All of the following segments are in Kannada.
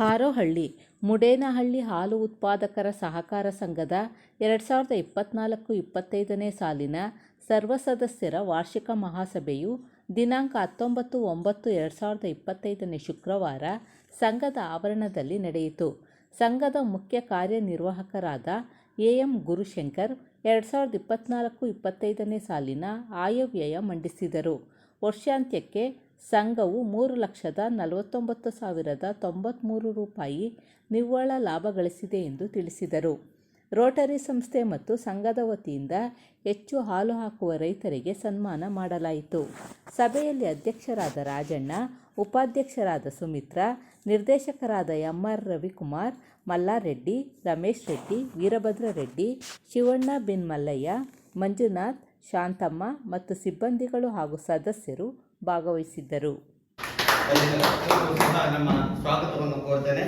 ಹಾರೋಹಳ್ಳಿ, ಮುಡೇನಹಳ್ಳಿ ಹಾಲು ಉತ್ಪಾದಕರ ಸಹಕಾರ ಸಂಘದ ಎರಡು ಸಾವಿರದ ಇಪ್ಪತ್ತ್ನಾಲ್ಕು ಇಪ್ಪತ್ತೈದನೇ ಸಾಲಿನ ಸರ್ವ ಸದಸ್ಯರ ವಾರ್ಷಿಕ ಮಹಾಸಭೆಯು ದಿನಾಂಕ ಹತ್ತೊಂಬತ್ತು ಒಂಬತ್ತು ಎರಡು ಸಾವಿರದ ಇಪ್ಪತ್ತೈದನೇ ಶುಕ್ರವಾರ ಸಂಘದ ಆವರಣದಲ್ಲಿ ನಡೆಯಿತು. ಸಂಘದ ಮುಖ್ಯ ಕಾರ್ಯನಿರ್ವಾಹಕರಾದ ಎ ಎಂ ಗುರುಶಂಕರ್ ಎರಡು ಸಾವಿರದ ಇಪ್ಪತ್ತ್ನಾಲ್ಕು ಇಪ್ಪತ್ತೈದನೇ ಸಾಲಿನ ಆಯವ್ಯಯ ಮಂಡಿಸಿದರು. ವರ್ಷಾಂತ್ಯಕ್ಕೆ ಸಂಘವು ಮೂರು ಲಕ್ಷದ ನಲವತ್ತೊಂಬತ್ತು ಸಾವಿರದ ತೊಂಬತ್ತ್ಮೂರು ರೂಪಾಯಿ ನಿವ್ವಳ ಲಾಭ ಗಳಿಸಿದೆ ಎಂದು ತಿಳಿಸಿದರು. ರೋಟರಿ ಸಂಸ್ಥೆ ಮತ್ತು ಸಂಘದ ವತಿಯಿಂದ ಹೆಚ್ಚು ಹಾಲು ಹಾಕುವ ರೈತರಿಗೆ ಸನ್ಮಾನ ಮಾಡಲಾಯಿತು. ಸಭೆಯಲ್ಲಿ ಅಧ್ಯಕ್ಷರಾದ ರಾಜಣ್ಣ, ಉಪಾಧ್ಯಕ್ಷರಾದ ಸುಮಿತ್ರಾ, ನಿರ್ದೇಶಕರಾದ ಎಂ ಆರ್ ರವಿಕುಮಾರ್, ಮಲ್ಲಾರೆಡ್ಡಿ, ರಮೇಶ್ ರೆಡ್ಡಿ, ವೀರಭದ್ರ ರೆಡ್ಡಿ, ಶಿವಣ್ಣ ಬಿನ್ ಮಲ್ಲಯ್ಯ ಮಂಜುನಾಥ್, ಶಾಂತಮ್ಮ ಮತ್ತು ಸಿಬ್ಬಂದಿಗಳು ಹಾಗೂ ಸದಸ್ಯರು ಭಾಗವಹಿಸಿದ್ದರು. ನಮ್ಮ ಸ್ವಾಗತವನ್ನು ಕೋರ್ತೇನೆ.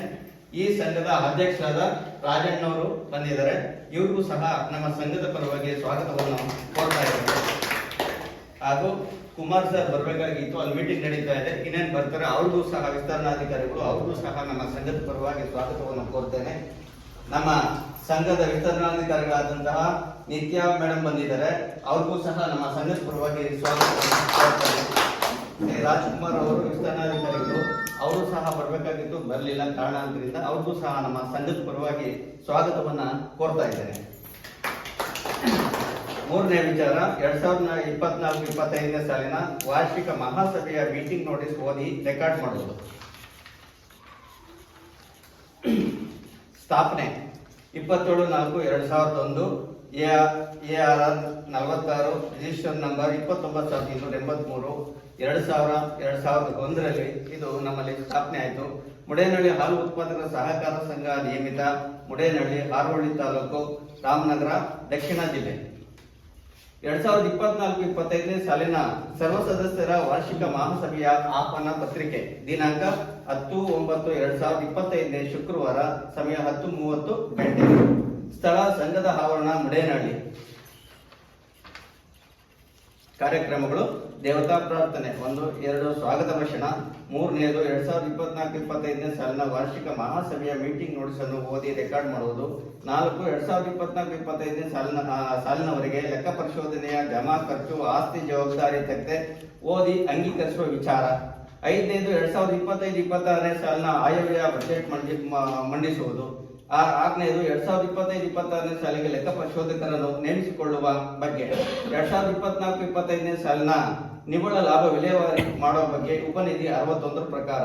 ಈ ಸಂಘದ ಅಧ್ಯಕ್ಷರಾದ ರಾಜಣ್ಣವರು ಬಂದಿದ್ದಾರೆ. ಇವ್ರಿಗೂ ಸಹ ನಮ್ಮ ಸಂಘದ ಪರವಾಗಿ ಸ್ವಾಗತವನ್ನು ಕೋರ್ತಾ ಇದ್ದಾರೆ ಹಾಗೂ ಕುಮಾರ್ ಸರ್ ಬರಬೇಕಾಗಿತ್ತು ಅಲ್ಲಿ ಮೀಟಿಂಗ್ ನಡೀತಾ ಇದೆ. ಇನ್ನೇನು ಬರ್ತಾರೆ ಅವ್ರಿಗೂ ಸಹ ವಿಸ್ತರಣಾಧಿಕಾರಿಗಳು ಅವ್ರಿಗೂ ಸಹ ನಮ್ಮ ಸಂಘದ ಪರವಾಗಿ ಸ್ವಾಗತವನ್ನು ಕೋರ್ತೇನೆ. ನಮ್ಮ ಸಂಘದ ವಿಸ್ತರಣಾಧಿಕಾರಿಗಳಾದಂತಹ ನಿತ್ಯ ಮೇಡಮ್ ಬಂದಿದ್ದಾರೆ. ಅವ್ರಿಗೂ ಸಹ ನಮ್ಮ ಸಂಘದ ಪರವಾಗಿ ಸ್ವಾಗತವನ್ನು ಕೋರ್ತೇನೆ. ರಾಜ್ಕುಮಾರ್ ಅವರು ವಿಸ್ತರಣಾಧಿಕಾರಿಗಳು ಅವರು ಸಹ ಬರಬೇಕಾಗಿತ್ತು ಬರಲಿಲ್ಲ ಕಾರಣಾಂತರದಿಂದ ಅವ್ರಿಗೂ ಸಹ ನಮ್ಮ ಸಂಘದ ಪರವಾಗಿ ಸ್ವಾಗತವನ್ನ ಕೋರ್ತಾ ಇದ್ದೇನೆ. ಮೂರನೇ ವಿಚಾರ, ಎರಡ್ ಸಾವಿರದ ಇಪ್ಪತ್ನಾಲ್ಕು, ಇಪ್ಪತ್ತೈದನೇ ಸಾಲಿನ ವಾರ್ಷಿಕ ಮಹಾಸಭೆಯ ಮೀಟಿಂಗ್ ನೋಟಿಸ್ ಓದಿ ರೆಕಾರ್ಡ್ ಮಾಡುವುದು. ಸ್ಥಾಪನೆ, ಇಪ್ಪತ್ತೇಳು ನಾಲ್ಕು, ಎರಡ್ ಸಾವಿರದ ಒಂದು ಎ ಆರ್ ಆರ್ ನಲವತ್ತಾರು, ರಿಜಿಸ್ಟರ್ ನಂಬರ್ ಇಪ್ಪತ್ತೊಂಬತ್ತು, ಸಾವಿರದ ಇನ್ನೂರ ಎಂಬತ್ಮೂರು ಎರಡು ಸಾವಿರ, ಎರಡು ಸಾವಿರದ ಒಂದರಲ್ಲಿ ಇದು ನಮ್ಮಲ್ಲಿ ಸ್ಥಾಪನೆ ಆಯಿತು. ಮುಡೇನಹಳ್ಳಿ ಹಾಲು ಉತ್ಪಾದಕರ ಸಹಕಾರ ಸಂಘ ನಿಯಮಿತ ಮುಡೇನಹಳ್ಳಿ ಹಾರೋಹಳ್ಳಿ ತಾಲೂಕು, ರಾಮನಗರ, ದಕ್ಷಿಣ ಜಿಲ್ಲೆ. ಎರಡ್ ಸಾವಿರದ ಇಪ್ಪತ್ನಾಲ್ಕು, ಇಪ್ಪತ್ತೈದನೇ ಸಾಲಿನ ಸರ್ವ ಸದಸ್ಯರ ವಾರ್ಷಿಕ ಮಹಾಸಭೆಯ ಆಹ್ವಾನ ಪತ್ರಿಕೆ ದಿನಾಂಕ ಹತ್ತು ಒಂಬತ್ತು, ಎರಡ್ ಸಾವಿರದ ಇಪ್ಪತ್ತೈದನೇ ಶುಕ್ರವಾರ ಸಮಯ ಹತ್ತು ಮೂವತ್ತು ಗಂಟೆ. ಸ್ಥಳ ಸಂಘದ ಆವರಣ ಮುಡೇನಹಳ್ಳಿ ಕಾರ್ಯಕ್ರಮಗಳು ದೇವತಾ ಪ್ರಾರ್ಥನೆ. ಒಂದು, ಎರಡು, ಸ್ವಾಗತ ಭಾಷಣ ಮೂರನೆಯದು ಎರಡ್ ಸಾವಿರದ ಇಪ್ಪತ್ನಾಲ್ಕು, ಇಪ್ಪತ್ತೈದನೇ ಸಾಲಿನ ವಾರ್ಷಿಕ ಮಹಾಸಭೆಯ ಮೀಟಿಂಗ್ ನೋಟಿಸ್ ಅನ್ನು ಓದಿ ರೆಕಾರ್ಡ್ ಮಾಡುವುದು. ನಾಲ್ಕು, ಎರಡ್ ಸಾವಿರದ ಇಪ್ಪತ್ನಾಲ್ಕು, ಇಪ್ಪತ್ತೈದನೇ ಸಾಲಿನ ಸಾಲಿನವರೆಗೆ ಲೆಕ್ಕ ಪರಿಶೋಧನೆಯ ಜಮಾ ಖರ್ಚು, ಆಸ್ತಿ ಜವಾಬ್ದಾರಿ ತಕ್ಕಂತೆ ಓದಿ ಅಂಗೀಕರಿಸುವ ವಿಚಾರ. ಐದನೇದು, ಎರಡ್ ಸಾವಿರದ ಇಪ್ಪತ್ತೈದು, ಇಪ್ಪತ್ತಾರನೇ ಸಾಲಿನ ಆಯವ್ಯಯ ಬಜೆಟ್ ಮಂಡಿ ಮಂಡಿಸುವುದು. ಆರನೇದು, ಎರಡ್ ಸಾವಿರದ ಇಪ್ಪತ್ತೈದು, ಇಪ್ಪತ್ತಾರನೇ ಸಾಲಿಗೆ ಲೆಕ್ಕ ಪರಿಶೋಧಕರನ್ನು ನೇಮಿಸಿಕೊಳ್ಳುವ ಬಗ್ಗೆ. ಎರಡ್ ಸಾವಿರದ ಇಪ್ಪತ್ನಾಲ್ಕು, ಇಪ್ಪತ್ತೈದನೇ ಸಾಲಿನ ನಿವ್ವಳ ಲಾಭ ವಿಲೇವಾರಿ ಮಾಡುವ ಬಗ್ಗೆ ಉಪನಿಧಿ ಅರವತ್ತೊಂದರ ಪ್ರಕಾರ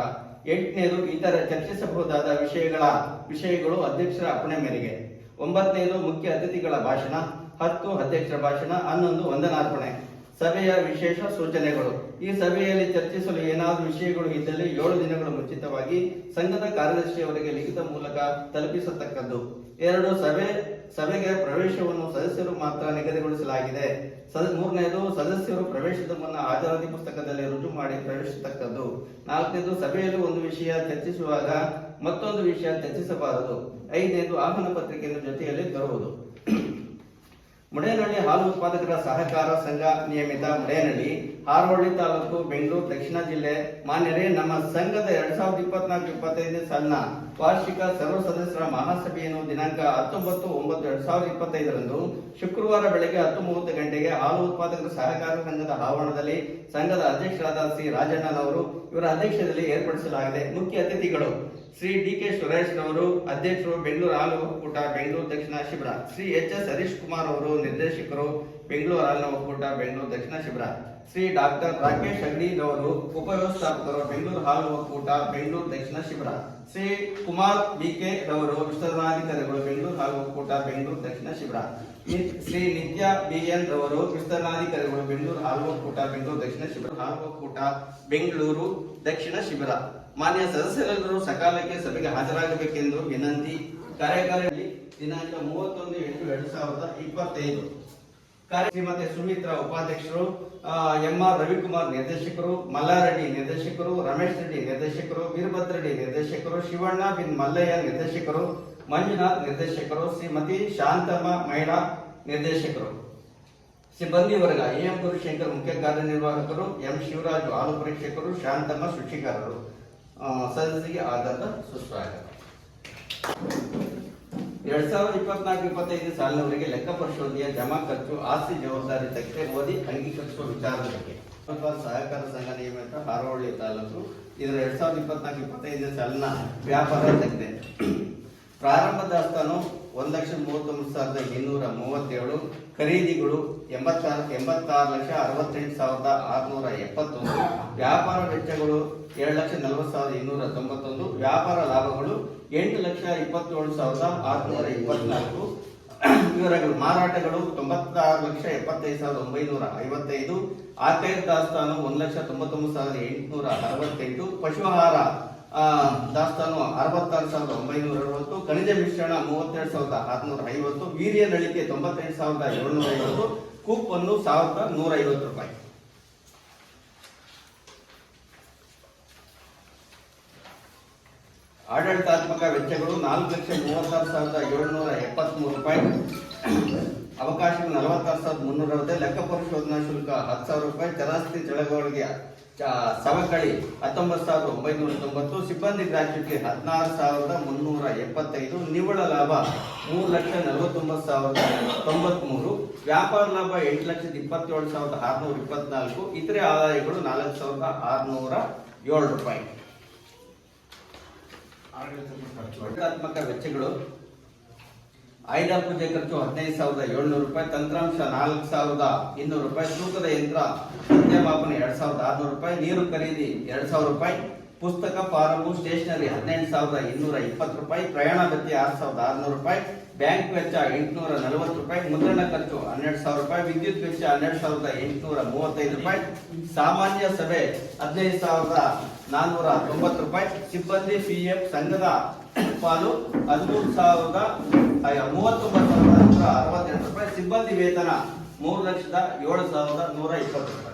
ಎಂಟನೇದು ಇತರ ಚರ್ಚಿಸಬಹುದಾದ ವಿಷಯಗಳ ವಿಷಯಗಳು ಅಧ್ಯಕ್ಷರ ಅಪ್ಪಣೆ ಮೇರೆಗೆ. ಒಂಬತ್ತನೇದು ಮುಖ್ಯ ಅತಿಥಿಗಳ ಭಾಷಣ, ಹತ್ತು ಅಧ್ಯಕ್ಷರ ಭಾಷಣ, ಹನ್ನೊಂದು ವಂದನಾರ್ಪಣೆ. ಸಭೆಯ ವಿಶೇಷ ಸೂಚನೆಗಳು. ಈ ಸಭೆಯಲ್ಲಿ ಚರ್ಚಿಸಲು ಏನಾದರೂ ವಿಷಯಗಳು ಇದ್ದಲ್ಲಿ ಏಳು ದಿನಗಳು ಮುಂಚಿತವಾಗಿ ಸಂಘದ ಕಾರ್ಯದರ್ಶಿಯವರಿಗೆ ಲಿಖಿತ ಮೂಲಕ ತಲುಪಿಸತಕ್ಕದ್ದು. ಎರಡು ಸಭೆ ಸಭೆಗೆ ಪ್ರವೇಶವನ್ನು ಸದಸ್ಯರು ಮಾತ್ರ ನಿಗದಿಗೊಳಿಸಲಾಗಿದೆ. ಮೂರನೇದು, ಸದಸ್ಯರು ಪ್ರವೇಶದ ಮುನ್ನ ಹಾಜರಾತಿ ಪುಸ್ತಕದಲ್ಲಿ ರುಜು ಮಾಡಿ ಪ್ರವೇಶಿಸತಕ್ಕದ್ದು. ನಾಲ್ಕನೇದು, ಸಭೆಯಲ್ಲಿ ಒಂದು ವಿಷಯ ಚರ್ಚಿಸುವಾಗ ಮತ್ತೊಂದು ವಿಷಯ ಚರ್ಚಿಸಬಾರದು. ಐದನೇದು, ಆಹ್ವಾನ ಪತ್ರಿಕೆಯನ್ನು ಜೊತೆಯಲ್ಲಿ ತರುವುದು. ಮುಡೇನಹಳ್ಳಿ ಹಾಲು ಉತ್ಪಾದಕರ ಸಹಕಾರ ಸಂಘ ನಿಯಮಿತ ಮುಡೇನಹಳ್ಳಿ ಹಾರೋಹಳ್ಳಿ ತಾಲೂಕು, ಬೆಂಗಳೂರು, ದಕ್ಷಿಣ ಜಿಲ್ಲೆ, ಮಾನ್ಯರೇ ನಮ್ಮ ಸಂಘದ ಎರಡ್ ಸಾವಿರದ ಇಪ್ಪತ್ನಾಲ್ಕು ಇಪ್ಪತ್ತೈದನೇ ಸಣ್ಣ ವಾರ್ಷಿಕ ಸರ್ವ ಸದಸ್ಯರ ಮಹಾಸಭೆಯನ್ನು ದಿನಾಂಕ ಹತ್ತೊಂಬತ್ತು ಒಂಬತ್ತು ಎರಡ್ ಸಾವಿರದ ಇಪ್ಪತ್ತೈದರಂದು ಶುಕ್ರವಾರ ಬೆಳಗ್ಗೆ ಹತ್ತು ಮೂವತ್ತು ಗಂಟೆಗೆ ಹಾಲು ಉತ್ಪಾದಕರ ಸಹಕಾರ ಸಂಘದ ಆವರಣದಲ್ಲಿ ಸಂಘದ ಅಧ್ಯಕ್ಷರಾದ ಶ್ರೀ ರಾಜಣ್ಣನವರು ಇವರ ಅಧ್ಯಕ್ಷತೆಯಲ್ಲಿ ಏರ್ಪಡಿಸಲಾಗಿದೆ. ಮುಖ್ಯ ಅತಿಥಿಗಳು ಶ್ರೀ ಡಿ ಕೆ ಸುರೇಶ್ ರವರು ಅಧ್ಯಕ್ಷರು ಬೆಂಗಳೂರು ಹಾಲು ಒಕ್ಕೂಟ ಬೆಂಗಳೂರು ದಕ್ಷಿಣ ಶಿಬಿರ. ಶ್ರೀ ಎಚ್ ಎಸ್ ಹರೀಶ್ ಕುಮಾರ್ ಅವರು ನಿರ್ದೇಶಕರು ಬೆಂಗಳೂರು ಹಾಲಿನ ಒಕ್ಕೂಟ ಬೆಂಗಳೂರು ದಕ್ಷಿಣ ಶಿಬಿರ. ಶ್ರೀ ಡಾಕ್ಟರ್ ರಾಕೇಶ್ ಅಗ್ನಿರವರು ಉಪವ್ಯವಸ್ಥಾಪಕರು ಬೆಂಗಳೂರು ಹಾಲು ಒಕ್ಕೂಟ ಬೆಂಗಳೂರು ದಕ್ಷಿಣ ಶಿಬಿರ. ಶ್ರೀ ಕುಮಾರ್ ಬಿ ಕೆ ರವರು ವಿಸ್ತರಣಾಧಿಕಾರಿಗಳು ಬೆಂಗಳೂರು ಹಾಲು ಒಕ್ಕೂಟ ಬೆಂಗಳೂರು ದಕ್ಷಿಣ ಶಿಬಿರ. ಶ್ರೀ ನಿತ್ಯ ಬಿ ಎನ್ ರವರು ವಿಸ್ತರಣಾಧಿಕಾರಿಗಳು ಬೆಂಗಳೂರು ಹಾಲು ಒಕ್ಕೂಟ ಬೆಂಗಳೂರು ದಕ್ಷಿಣ ಶಿಬಿರ. ಹಾಲು ಒಕ್ಕೂಟ ಬೆಂಗಳೂರು ದಕ್ಷಿಣ ಶಿಬಿರ. ಮಾನ್ಯ ಸದಸ್ಯರೆಲ್ಲರೂ ಸಕಾಲಕ್ಕೆ ಸಭೆಗೆ ಹಾಜರಾಗಬೇಕೆಂದು ವಿನಂತಿ. ಕಾರ್ಯಕಾರಿ ದಿನಾಂಕ ಮೂವತ್ತೊಂದು ಎಂಟು ಎರಡು ಸಾವಿರದ ಇಪ್ಪತ್ತೈದು. ಶ್ರೀಮತಿ ಸುಮಿತ್ರಾ ಉಪಾಧ್ಯಕ್ಷರು ಎಂ ಆರ್ ರವಿಕುಮಾರ್ ನಿರ್ದೇಶಕರು, ಮಲ್ಲಾರೆಡ್ಡಿ ನಿರ್ದೇಶಕರು, ರಮೇಶ್ ರೆಡ್ಡಿ ನಿರ್ದೇಶಕರು ವೀರಭದ್ರೆಡ್ಡಿ ನಿರ್ದೇಶಕರು, ಶಿವಣ್ಣ ಬಿನ್ ಮಲ್ಲಯ್ಯ ನಿರ್ದೇಶಕರು, ಮಂಜುನಾಥ್ ನಿರ್ದೇಶಕರು, ಶ್ರೀಮತಿ ಶಾಂತಮ್ಮ ಮಹಿಳಾ ನಿರ್ದೇಶಕರು. ಸಿಬ್ಬಂದಿ ವರ್ಗ ಎ ಗುರುಶಂಕರ್ ಮುಖ್ಯ ಕಾರ್ಯನಿರ್ವಾಹಕರು, ಎಂ ಶಿವರಾಜ್ ಹಾಲು ಪರೀಕ್ಷಕರು, ಶಾಂತಮ್ಮ ಶುಚಿಕಾರರು ಸದಸ್ಯರಿಗೆ ಆಧಾರದ ಸುಸ್ವಾಗತ. ಎರಡ್ ಸಾವಿರದ ಇಪ್ಪತ್ನಾಲ್ಕು, ಇಪ್ಪತ್ತೈದು ಸಾಲಿನವರೆಗೆ ಲೆಕ್ಕ ಪರಿಶೋಧನೆಯ ಜಮಾ ಖರ್ಚು, ಆಸ್ತಿ ಜವಾಬ್ದಾರಿ ತೆಗೆದು ಓದಿ ಅಂಗೀಕರಿಸುವ ವಿಚಾರದ ಬಗ್ಗೆ ಸಹಕಾರ ಸಂಘ ನಿಯಮಿತ ಹಾರೋಹಳ್ಳಿ ತಾಲೂಕು ಇದರ ಎರಡ್ ಸಾವಿರದ ಇಪ್ಪತ್ನಾಲ್ಕು, ಇಪ್ಪತ್ತೈದು ಸಾಲಿನ ವ್ಯಾಪಾರ ತೆಗೆದೆ ಪ್ರಾರಂಭದ ದಾಸ್ತಾನು ಒಂದು ಲಕ್ಷ ಮೂವತ್ತೊಂಬತ್ತು ಸಾವಿರದ ಇನ್ನೂರ ಮೂವತ್ತೇಳು ಖರೀದಿಗಳು ಎಂಬತ್ತಾರು ಎಂಬತ್ತಾರು ಲಕ್ಷ ಅರವತ್ತೆಂಟು ಸಾವಿರದ ಆರುನೂರ ಎಪ್ಪತ್ತೊಂದು, ವ್ಯಾಪಾರ ವೆಚ್ಚಗಳು ಎರಡು ಲಕ್ಷ ನಲವತ್ತು ಸಾವಿರದ ಇನ್ನೂರ ತೊಂಬತ್ತೊಂದು, ವ್ಯಾಪಾರ ಲಾಭಗಳು ಎಂಟು ಲಕ್ಷ ಇಪ್ಪತ್ತೇಳು ಸಾವಿರದ ಆರುನೂರ ಇಪ್ಪತ್ನಾಲ್ಕು. ವಿವರಗಳು, ಮಾರಾಟಗಳು ತೊಂಬತ್ತಾರು ಲಕ್ಷ ಎಪ್ಪತ್ತೈದು ಸಾವಿರದ ಒಂಬೈನೂರ ಐವತ್ತೈದು ಆಖೈರ್ ದಾಸ್ತಾನು ಒಂದು ಲಕ್ಷ ತೊಂಬತ್ತೊಂಬತ್ತು ಸಾವಿರದ ಎಂಟುನೂರ ಅರವತ್ತೆಂಟು ಪಶುಹಾರ ದಾಸ್ತಾನು ಅರವತ್ತಾರು ಸಾವಿರದ ಒಂಬೈನೂರ ಅರವತ್ತು ಖನಿಜ ಮಿಶ್ರಣ ಮೂವತ್ತೆರಡು ಸಾವಿರದ ಆರುನೂರ ಐವತ್ತು ವೀರ್ಯ ನಳಿಕೆ ತೊಂಬತ್ತೈದು ಸಾವಿರದ ಏಳ್ನೂರ ಐವತ್ತು ಕೂಪನ್ನು ಸಾವಿರದ ನೂರ ಐವತ್ತು ರೂಪಾಯಿ. ಆಡಳಿತಾತ್ಮಕ ವೆಚ್ಚಗಳು ನಾಲ್ಕು ಲಕ್ಷ ಮೂವತ್ತಾರು ಸಾವಿರದ ಏಳ್ನೂರ ಎಪ್ಪತ್ಮೂರು ರೂಪಾಯಿ. ಅವಕಾಶಗಳು ನಲವತ್ತಾರು ಸಾವಿರದ ಮುನ್ನೂರ ಅರವತ್ತೈದು ಲೆಕ್ಕ ಪರಿಶೋಧನಾ ಶುಲ್ಕ ಹತ್ತು ಸಾವಿರ ರೂಪಾಯಿ. ಚರಾಸ್ತಿ ಚಳವಳಿಗೆ ಸವಕಳಿ ಹತ್ತೊಂಬತ್ತು ಸಾವಿರದ ಒಂಬೈನೂರ ತೊಂಬತ್ತು ಸಿಬ್ಬಂದಿ ಗ್ರಾಚ್ಯುಟಿ ಹದಿನಾರು ಸಾವಿರದ ಮುನ್ನೂರ ಎಪ್ಪತ್ತೈದು ನಿವ್ವಳ ಲಾಭ ಮೂರು ಲಕ್ಷ ನಲವತ್ತೊಂಬತ್ತು ಸಾವಿರದ ತೊಂಬತ್ಮೂರು ವ್ಯಾಪಾರ ಲಾಭ ಎಂಟು ಲಕ್ಷದ ಇಪ್ಪತ್ತೇಳು ಸಾವಿರದ ಆರುನೂರ ಇಪ್ಪತ್ನಾಲ್ಕು ಇತರೆ ಆದಾಯಗಳು ನಾಲ್ಕು ಸಾವಿರದ ಆರುನೂರ ಏಳು ರೂಪಾಯಿ. ಆಡಳಿತಾತ್ಮಕ ವೆಚ್ಚಗಳು ಆಯುಧ ಪೂಜೆ ಖರ್ಚು ಹದಿನೈದು ಸಾವಿರದ ಏಳ್ನೂರು ರೂಪಾಯಿ, ತಂತ್ರಾಂಶ ನಾಲ್ಕು ಸಾವಿರದ ಇನ್ನೂರು ರೂಪಾಯಿ, ತೂಕದ ಯಂತ್ರ ಸತ್ಯಮಾಪನ ಎರಡ್ ಸಾವಿರದ ಆರುನೂರು ರೂಪಾಯಿ, ನೀರು ಖರೀದಿ ಎರಡ್ ಸಾವಿರ ರೂಪಾಯಿ, ಪುಸ್ತಕ ಫಾರಮು ಸ್ಟೇಷನರಿ ಹದಿನೆಂಟು ಸಾವಿರದ ಇನ್ನೂರ ಇಪ್ಪತ್ತು ರೂಪಾಯಿ, ಪ್ರಯಾಣ ಭತ್ಯೆ ಆರು ಸಾವಿರದ ಆರುನೂರು ರೂಪಾಯಿ, ಬ್ಯಾಂಕ್ ವೆಚ್ಚ ಎಂಟುನೂರ ನಲವತ್ತು ರೂಪಾಯಿ, ಮುದ್ರಣ ಖರ್ಚು ಹನ್ನೆರಡು ಸಾವಿರ ರೂಪಾಯಿ, ವಿದ್ಯುತ್ ವೆಚ್ಚ ಹನ್ನೆರಡು ಸಾವಿರದ ಎಂಟುನೂರ ಮೂವತ್ತೈದು ರೂಪಾಯಿ, ಸಾಮಾನ್ಯ ಸಭೆ ಹದಿನೈದು ಸಾವಿರದ ನಾನ್ನೂರ ತೊಂಬತ್ತು ರೂಪಾಯಿ, ಸಿಬ್ಬಂದಿ ಪಿ ಎಫ್ ಸಂಘದ ಪಾಲು ಹದಿಮೂರು ಸಾವಿರದ ಅಯ್ಯ, ಮೂವತ್ತೊಂಬತ್ತು ಸಾವಿರದ ನೂರ ಅರವತ್ತೆಂಟು ರೂಪಾಯಿ. ಸಿಬ್ಬಂದಿ ವೇತನ ಮೂರು ಲಕ್ಷದ ಏಳು ಸಾವಿರದ ನೂರ ಇಪ್ಪತ್ತು ರೂಪಾಯಿ.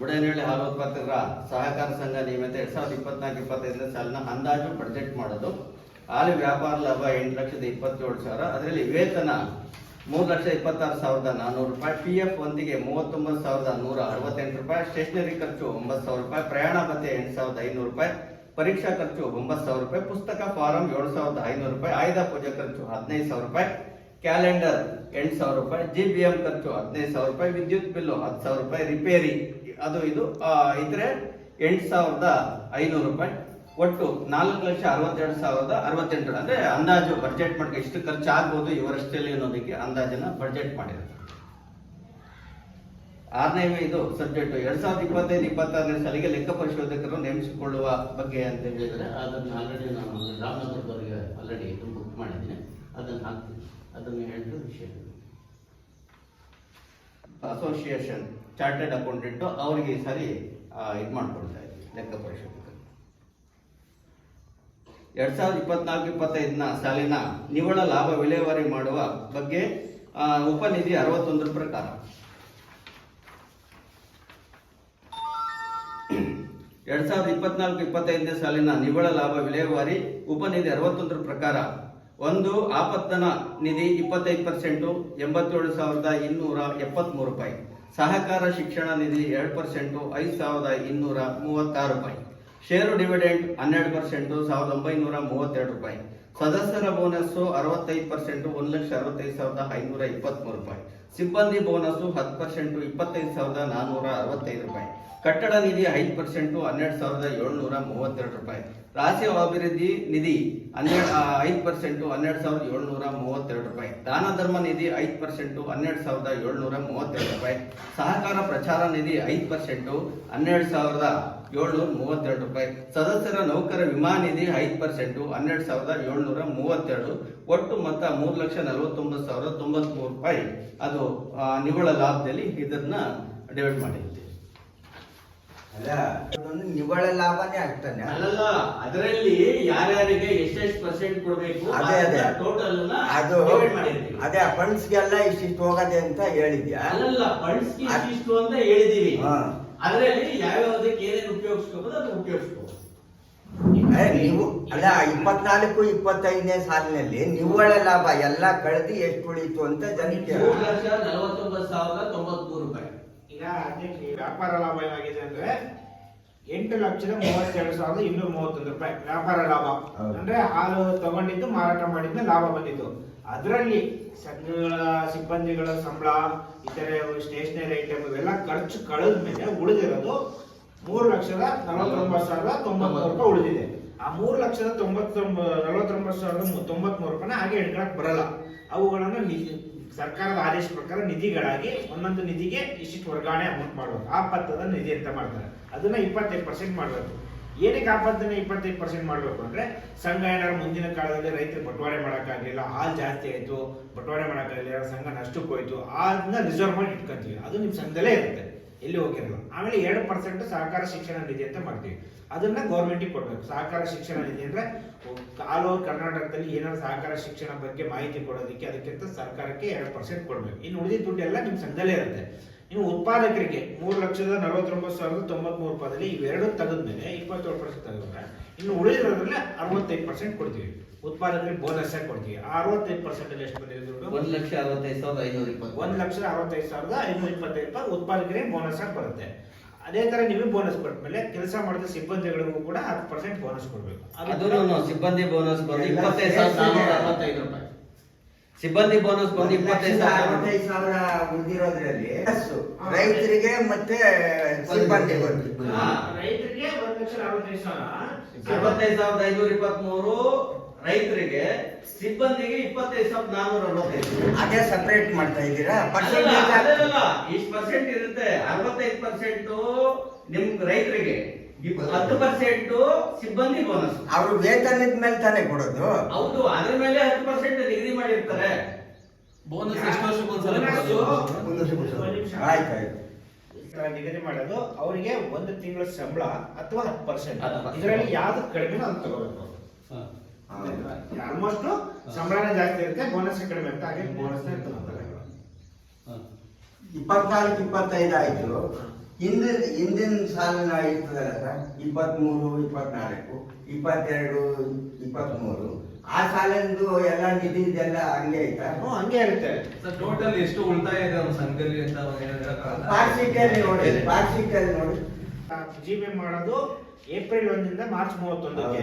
ಬುಡನಹಳ್ಳಿ ಹಾಲು ಉತ್ಪಾದಕರ ಸಹಕಾರ ಸಂಘ ನಿಯಮಿತ ಎರಡ್ ಸಾವಿರದ ಇಪ್ಪತ್ನಾಲ್ಕು ಇಪ್ಪತ್ತೈದನೇ ಸಾಲಿನ ಅಂದಾಜು ಬಜೆಟ್ ಮಾಡೋದು. ಹಾಲು ವ್ಯಾಪಾರ ಲಾಭ ಎಂಟು ಲಕ್ಷದ ಇಪ್ಪತ್ತೇಳು ಸಾವಿರ. ಅದರಲ್ಲಿ ವೇತನ ಮೂರು ಲಕ್ಷ ಇಪ್ಪತ್ತಾರು ಸಾವಿರದ ನಾನ್ನೂರು ರೂಪಾಯಿ. ಪಿ ಎಫ್ ಒಂದಿಗೆ ಮೂವತ್ತೊಂಬತ್ತು ಸಾವಿರದ ನೂರ ಅರವತ್ತೆಂಟು ರೂಪಾಯಿ. ಸ್ಟೇಷನರಿ ಖರ್ಚು ಒಂಬತ್ತು ಸಾವಿರ ರೂಪಾಯಿ. ಪ್ರಯಾಣ ಭತ್ಯೆ ಎಂಟು ಸಾವಿರದ ಐನೂರು ರೂಪಾಯಿ. ಪರೀಕ್ಷಾ ಖರ್ಚು ಒಂಬತ್ತು ಸಾವಿರ ರೂಪಾಯಿ. ಪುಸ್ತಕ ಫಾರಂ ಏಳು ಸಾವಿರದ ಐನೂರು ರೂಪಾಯಿ. ಆಯ್ದ ಪೂಜೆ ಖರ್ಚು ಹದಿನೈದು ಸಾವಿರ ರೂಪಾಯಿ. ಕ್ಯಾಲೆಂಡರ್ ಎಂಟು ಸಾವಿರ ರೂಪಾಯಿ. ಜಿ ಬಿ ಎಂ ಖರ್ಚು ಹದಿನೈದು ಸಾವಿರ ರೂಪಾಯಿ. ವಿದ್ಯುತ್ ಬಿಲ್ಲು ಹತ್ತು ಸಾವಿರ ರೂಪಾಯಿ. ರಿಪೇರಿ ಅದು ಇದು ಇದ್ರೆ ಎಂಟು ಸಾವಿರದ ಐನೂರು ರೂಪಾಯಿ. ಒಟ್ಟು ನಾಲ್ಕು ಲಕ್ಷ ಅರವತ್ತೆರಡು ಸಾವಿರದ ಅರವತ್ತೆಂಟು ಅಂದ್ರೆ ಅಂದಾಜು ಬಜೆಟ್ ಮಾಡಿ ಎಷ್ಟು ಖರ್ಚು ಆಗ್ಬೋದು ವರ್ಷದಲ್ಲಿ ಅನ್ನೋದಕ್ಕೆ ಅಂದಾಜನ್ನ ಬಡ್ಜೆಟ್ ಮಾಡಿರುತ್ತೆ ಆರನೇ ಇದು ಸಬ್ಜೆಕ್ಟ್ ಎರಡ್ ಸಾವಿರದ ಇಪ್ಪತ್ತೈದು, ಇಪ್ಪತ್ತಾರನೇ ಸಾಲಿಗೆ ಲೆಕ್ಕ ಪರಿಶೋಧಕರು ನೇಮಿಸಿಕೊಳ್ಳುವ ಬಗ್ಗೆ ಅಂತ ಹೇಳಿದ್ರೆ ಅದನ್ನ ಆಲ್ರೆಡಿ ನಾನು ರಾಮನಗರದವರಿಗೆ ಆಲ್ರೆಡಿ ಇದು ಬುಕ್ ಮಾಡಿದ್ದೀನಿ. ಅದನ್ನ ಹಾಕ್ತೀನಿ. ಅದನ್ನು ಹೇಳಿದ ವಿಷಯ ಅಸೋಸಿಯೇಷನ್ ಚಾರ್ಟೆಡ್ ಅಕೌಂಟೆಂಟ್ ಅವರಿಗೆ ಈ ಸರಿ ಇದು ಮಾಡ್ಕೊಳ್ತಾ ಇದ್ದೀವಿ ಲೆಕ್ಕ ಪರಿಶೋಧಕರು ಎರಡ್ ಸಾವಿರದ ಇಪ್ಪತ್ನಾಲ್ಕು, ಇಪ್ಪತ್ತೈದನ ಸಾಲಿನ ನಿವ್ವಳ ಲಾಭ ವಿಲೇವಾರಿ ಮಾಡುವ ಬಗ್ಗೆ ಉಪನಿಧಿ ಅರವತ್ತೊಂದರ ಪ್ರಕಾರ. ಎರಡ್ ಸಾವಿರದ ಇಪ್ಪತ್ನಾಲ್ಕು, ಇಪ್ಪತ್ತೈದನೇ ಸಾಲಿನ ನಿವ್ವಳ ಲಾಭ ವಿಲೇವಾರಿ ಉಪನಿಧಿ ಅರವತ್ತೊಂದರ ಪ್ರಕಾರ ಒಂದು ಆಪತ್ತನ ನಿಧಿ ಇಪ್ಪತ್ತೈದು ಪರ್ಸೆಂಟು, ಎಂಬತ್ತೇಳು ಸಾವಿರದ ಇನ್ನೂರ ಎಪ್ಪತ್ಮೂರು ರೂಪಾಯಿ. ಸಹಕಾರ ಶಿಕ್ಷಣ ನಿಧಿ ಎರಡು ಪರ್ಸೆಂಟು, ಐದು ಸಾವಿರದ ಇನ್ನೂರ ಮೂವತ್ತಾರು ರೂಪಾಯಿ. ಷೇರು ಡಿವಿಡೆಂಟ್ ಹನ್ನೆರಡು ಪರ್ಸೆಂಟ್ ಸಾವಿರದ ಒಂಬೈನೂರ ಮೂವತ್ತೆರಡು ರೂಪಾಯಿ. ಸದಸ್ಯರ ಬೋನಸ್ ಅರವತ್ತೈದು ಪರ್ಸೆಂಟ್ ಒಂದು ಲಕ್ಷ ಅರವತ್ತೈದು ಸಾವಿರದ ಐನೂರ ಇಪ್ಪತ್ಮೂರು ರೂಪಾಯಿ. ಸಿಬ್ಬಂದಿ ಬೋನಸ್ಸು ಹತ್ತು ಪರ್ಸೆಂಟ್ ಇಪ್ಪತ್ತೈದು ಸಾವಿರದ ನಾನ್ನೂರ ಅರವತ್ತೈದು ರೂಪಾಯಿ. ಕಟ್ಟಡ ನಿಧಿ ಐದು ಪರ್ಸೆಂಟು ಹನ್ನೆರಡು ಸಾವಿರದ ಏಳ್ನೂರ ಮೂವತ್ತೆರಡು ರೂಪಾಯಿ. ರಾಜ್ಯ ಅಭಿವೃದ್ಧಿ ನಿಧಿ ಹನ್ನೆರಡು ಐದು ಪರ್ಸೆಂಟು ಹನ್ನೆರಡು ಸಾವಿರದ ಏಳ್ನೂರ ಮೂವತ್ತೆರಡು ರೂಪಾಯಿ. ದಾನ ಧರ್ಮ ನಿಧಿ ಐದು ಪರ್ಸೆಂಟು ಹನ್ನೆರಡು ಸಾವಿರದ ಏಳ್ನೂರ ಮೂವತ್ತೆರಡು ರೂಪಾಯಿ. ಸಹಕಾರ ಪ್ರಚಾರ ನಿಧಿ ಐದು ಪರ್ಸೆಂಟು ಹನ್ನೆರಡು ಸಾವಿರದ ಏಳ್ನೂರ ಮೂವತ್ತೆರಡು ರೂಪಾಯಿ. ಸದಸ್ಯರ ನೌಕರ ವಿಮಾ ನಿಧಿ ಐದು ಪರ್ಸೆಂಟು ಹನ್ನೆರಡು ಸಾವಿರದ ಏಳ್ನೂರ ಮೂವತ್ತೆರಡು. ಒಟ್ಟು ಮೊತ್ತ ಮೂರು ಲಕ್ಷ ನಲವತ್ತೊಂಬತ್ತು ಸಾವಿರದ ತೊಂಬತ್ಮೂರು ರೂಪಾಯಿ. ಅದು ನಿವ್ವಳ ಲಾಭದಲ್ಲಿ ಇದನ್ನ ಡಿವೈಡ್ ಅದೊಂದು ನಿವ್ವಳ ಲಾಭನೇ ಆಗ್ತಾನೆ. ಅಲ್ಲಲ್ಲ ಅದರಲ್ಲಿ ಯಾರ್ಯಾರಿಗೆ ಎಷ್ಟೆಷ್ಟು ಪರ್ಸೆಂಟ್ ಕೊಡಬೇಕು ಅದೇ, ಅದೇ. ಟೋಟಲ್ ಅದು ಅದೇ ಫಂಡ್ಸ್ಗೆಲ್ಲ ಇಷ್ಟಿಷ್ಟು ಹೋಗದೆ ಅಂತ ಹೇಳಿದ್ಯಾ? ಅಲ್ಲಲ್ಲ ಫಂಡ್ಸ್ ಇಷ್ಟಿಷ್ಟು ಇಷ್ಟು ಅಂತ ಹೇಳಿದೀವಿ. ಅದರಲ್ಲಿ ಯಾವ್ಯಾವ್ದಕ್ಕೆ ಏನೇನು ಉಪಯೋಗಿಸ್ಕೋಬೋದು ಅದು ಉಪಯೋಗಿಸ್ಕೋಬೋದು. ನೀವು ಅಲ್ಲ ಇಪ್ಪತ್ನಾಲ್ಕು ಇಪ್ಪತ್ತೈದನೇ ಸಾಲಿನಲ್ಲಿ ನಿವ್ವಳ ಲಾಭ ಎಲ್ಲ ಕಳೆದು ಎಷ್ಟು ಉಳಿತು ಅಂತ ಜನಕ್ಕೆ ಮೂರು ಲಕ್ಷ ನಲವತ್ತೊಂಬತ್ತು ಸಾವಿರದ ತೊಂಬತ್ಮೂರು ರೂಪಾಯಿ ಈಗ ಈ ವ್ಯಾಪಾರ ಲಾಭ ಏನಾಗಿದೆ ಅಂದ್ರೆ ಎಂಟು ಲಕ್ಷದ ಮೂವತ್ತೆರಡು ಸಾವಿರದ ಇನ್ನೂರ ಮೂವತ್ತೊಂದು ರೂಪಾಯಿ ವ್ಯಾಪಾರ ಲಾಭ. ಅಂದ್ರೆ ಹಾಲು ತಗೊಂಡಿದ್ದು ಮಾರಾಟ ಮಾಡಿದ್ದು ಲಾಭ ಬಂದಿದ್ದು. ಅದರಲ್ಲಿ ಸಂಘಗಳ ಸಿಬ್ಬಂದಿಗಳ ಸಂಬಳ ಇತರೆ ಸ್ಟೇಷನರಿ ಐಟಮ್ ಇವೆಲ್ಲ ಖರ್ಚು ಕಳೆದ ಮೇಲೆ ಉಳಿದಿರೋದು ಮೂರು ಲಕ್ಷದ ನಲವತ್ತೊಂಬತ್ತು ಸಾವಿರದ ತೊಂಬತ್ತು ರೂಪಾಯಿ ಉಳಿದಿದೆ. ಆ ಮೂರು ಲಕ್ಷದ ತೊಂಬತ್ತೊಂಬ ನಲವತ್ತೊಂಬತ್ತು ಸಾವಿರದ ತೊಂಬತ್ಮೂರು ರೂಪಾಯಿನ ಹಾಗೆ ಹಿಡ್ಕೊಳಕ್ ಬರಲ್ಲ. ಅವುಗಳನ್ನು ಸರ್ಕಾರದ ಆದೇಶ ಪ್ರಕಾರ ನಿಧಿಗಳಾಗಿ ಒಂದೊಂದು ನಿಧಿಗೆ ಇಷ್ಟಿಷ್ಟು ವರ್ಗಾವಣೆ ಅಮೌಂಟ್ ಮಾಡಬೇಕು ಆಪತ್ತದ ನಿಧಿ ಅಂತ ಮಾಡ್ತಾರೆ. ಅದನ್ನ ಇಪ್ಪತ್ತೈದು ಪರ್ಸೆಂಟ್ ಮಾಡಬೇಕು. ಏನಕ್ಕೆ ಆಪತ್ತನ್ನ ಇಪ್ಪತ್ತೈದು ಪರ್ಸೆಂಟ್ ಮಾಡಬೇಕು ಅಂದ್ರೆ ಸಂಘ ಏನಾದ್ರು ಮುಂದಿನ ಕಾಲದಲ್ಲಿ ರೈತರು ಬಟವಾಡೆ ಮಾಡೋಕ್ಕಾಗಲಿಲ್ಲ, ಹಾಲು ಜಾಸ್ತಿ ಆಯಿತು ಬಟವಾಡೆ ಮಾಡೋಕ್ಕಾಗಲಿಲ್ಲ, ಸಂಘ ನಷ್ಟಕ್ಕೆ ಹೋಯ್ತು, ಅದನ್ನ ರಿಸರ್ವ್ ಮಾಡಿ ಇಟ್ಕೊಂತೀವಿ. ಅದು ನಿಮ್ಮ ಸಂಘದಲ್ಲೇ ಇರುತ್ತೆ. ಎಲ್ಲಿ ಹೋಗಿರಲ್ಲ ಆಮೇಲೆ ಎರಡು ಪರ್ಸೆಂಟ್ ಸಹಕಾರ ಶಿಕ್ಷಣ ನಿಧಿ ಅಂತ ಮಾಡ್ತೀವಿ. ಅದನ್ನ ಗೌರ್ಮೆಂಟಿಗೆ ಕೊಡ್ಬೇಕು. ಸಹಕಾರ ಶಿಕ್ಷಣ ನಿಧಿ ಅಂದ್ರೆ ಆಲ್ ಓವರ್ ಕರ್ನಾಟಕದಲ್ಲಿ ಏನಾದ್ರು ಸಹಕಾರ ಶಿಕ್ಷಣ ಬಗ್ಗೆ ಮಾಹಿತಿ ಕೊಡೋದಕ್ಕೆ ಅದಕ್ಕಿಂತ ಸರ್ಕಾರಕ್ಕೆ ಎರಡು ಪರ್ಸೆಂಟ್ ಕೊಡ್ಬೇಕು. ಇನ್ನು ಉಳಿದ ದುಡ್ಡು ಎಲ್ಲ ನಿಮ್ಮ ಸಂಘದಲ್ಲೇ ಇರುತ್ತೆ. ಇನ್ನು ಉತ್ಪಾದಕರಿಗೆ ಮೂರು ಲಕ್ಷದ ನಲವತ್ತೊಂಬತ್ತು ಸಾವಿರದ ತೊಂಬತ್ಮೂರು ರೂಪಾಯಿದಲ್ಲಿ ಇವೆರಡು ತೆಗೆದ್ಮೇಲೆ ಇಪ್ಪತ್ತೇಳು ಪರ್ಸೆಂಟ್ ತೆಗೆದ್ರೆ ಇನ್ನು ಉಳಿದಿರೋದ್ರಲ್ಲಿ ಅರವತ್ತೈದು ಪರ್ಸೆಂಟ್ ಕೊಡ್ತೀವಿ. ಉತ್ಪಾದಕರಿಗೆ ಬೋನಸ್ ಕೊಡ್ತೀವಿ. ಅರವತ್ತೈದು ಪರ್ಸೆಂಟ್ ಎಷ್ಟು ಬಂದಿದೆ ಒಂದ್ ಲಕ್ಷ ಅರವತ್ತೈದು ಸಾವಿರದ ಐನೂರ ಇಪ್ಪತ್ತು ಒಂದ್ ಲಕ್ಷದ ಅರವತ್ತೈದು ಸಾವಿರದ ಐನೂರ ಇಪ್ಪತ್ತೈದು ರೂಪಾಯಿ ಉತ್ಪಾದಕರಿಗೆ ಬೋನಸ್ ಆಗಿ ಬರುತ್ತೆ. ಅದೇ ತರ ನಿಮಗೆ ಬೋನಸ್ ಕೊಟ್ಮೇಲೆ ಕೆಲಸ ಮಾಡಿದ ಸಿಬ್ಬಂದಿಗಳಿಗೂ ಕೂಡ ಹತ್ತು ಪರ್ಸೆಂಟ್ ಬೋನಸ್ ಕೊಡ್ಬೇಕು. ಅದು ಸಿಬ್ಬಂದಿ ಬೋನಸ್ ಬಂದು ಇಪ್ಪತ್ತೈದು ಸಾವಿರದ ನಾನ್ನೂರ ಅರವತ್ತೈದು ರೂಪಾಯಿ. ಸಿಬ್ಬಂದಿ ಬೋನಸ್ ಬಂದು ಇಪ್ಪತ್ತೈದು ಸಾವಿರ ಅರವತ್ತೈದು ಸಾವಿರ ಉಳಿದಿರೋದ್ರಲ್ಲಿ ರೈತರಿಗೆ ಮತ್ತೆ ಸಿಬ್ಬಂದಿ. ರೈತರಿಗೆ ಒಂದ್ ಲಕ್ಷದ ಅರವತ್ತೈದು ಸಾವಿರ. ಅರವತ್ತೈದು ಸಾವಿರದ ಐನೂರ ಇಪ್ಪತ್ಮೂರು ರೈತರಿಗೆ ಸಿಬ್ಬಂದಿಗೆ ಇಪ್ಪತ್ತೈದು ಸಾವಿರದ ನಾನೂರ ಅರವತ್ತೈದು. ಅದೇ ಸಪರೇಟ್ ಮಾಡ್ತಾ ಇದ್ದೀರಾ? ಪರ್ಸೆಂಟೇಜ್ ಇಷ್ಟು ಪರ್ಸೆಂಟ್ ಇರುತ್ತೆ. ಅರವತ್ತೈದು ಪರ್ಸೆಂಟ್ ನಿಮ್ ರೈತರಿಗೆ. ಹತ್ತು ಪರ್ಸೆಂಟ್ ಸಿಬ್ಬಂದಿ ಬೋನಸ್ ಅವರು ವೇತನದ ಮೇಲೆ ತಾನೇ ಕೊಡೋದು? ಹೌದು ಅದ್ರ ಮೇಲೆ ಹತ್ತು ಪರ್ಸೆಂಟ್ ನಿಗದಿ ಮಾಡಿರ್ತಾರೆ. ಬೋನಸ್ ಎಷ್ಟು ವರ್ಷಕ್ಕೊಂದ್ಸಲ. ಆಯ್ತು ಆಯ್ತು. ನಿಗದಿ ಮಾಡೋದು ಅವರಿಗೆ ಒಂದು ತಿಂಗಳ ಸಂಬಳ ಅಥವಾ ಹತ್ತು ಪರ್ಸೆಂಟ್. ಇದರಲ್ಲಿ ಯಾವ್ದು ಕಡಿಮೆ ಅಂತ ತಗೋಬೇಕು ಹಾ. ಆಲ್ಮೋಸ್ಟ್ ಸಂಬಳನೇ ಜಾಸ್ತಿ ಇರುತ್ತೆ ಬೋನಸ್ ಕಡಿಮೆ ಅಂತ ಹಾಗೆ ಬೋನಸ್ ತಗೋತಾರೆ. ಇಪ್ಪತ್ನಾಲ್ಕು ಇಪ್ಪತ್ತೈದು ಆಯ್ತು. ಹಿಂದಿನ ಹಿಂದಿನ ಸಾಲಿನ ಇರ್ತದಲ್ಲ ಸರ್? ಇಪ್ಪತ್ಮೂರು ಇಪ್ಪತ್ನಾಲ್ಕು ಇಪ್ಪತ್ತೆರಡು ಇಪ್ಪತ್ಮೂರು. ಆ ಸಾಲಿಂದು ಎಲ್ಲ ನಿಧಿ ಇದೆಲ್ಲ ಹಂಗೆ ಐತಾ ಹ್ಞೂ ಹಂಗೆ ಇರುತ್ತೆ. ಸರ್ ಟೋಟಲ್ ಎಷ್ಟು ಉಳಿತಾಯ ಇದೆ ಅವ್ರ ಸಂಘದಲ್ಲಿ ಅಂತ ಪಾರ್ಸಿಟಲ್ಲಿ ನೋಡಿ ಪಾರ್ಸಿಟಲ್ಲಿ ನೋಡಿ. ಜಿ ಪೇ ಮಾಡೋದು ಏಪ್ರಿಲ್ ಒಂದರಿಂದ ಮಾರ್ಚ್ ಮೂವತ್ತೊಂದಕ್ಕೆ.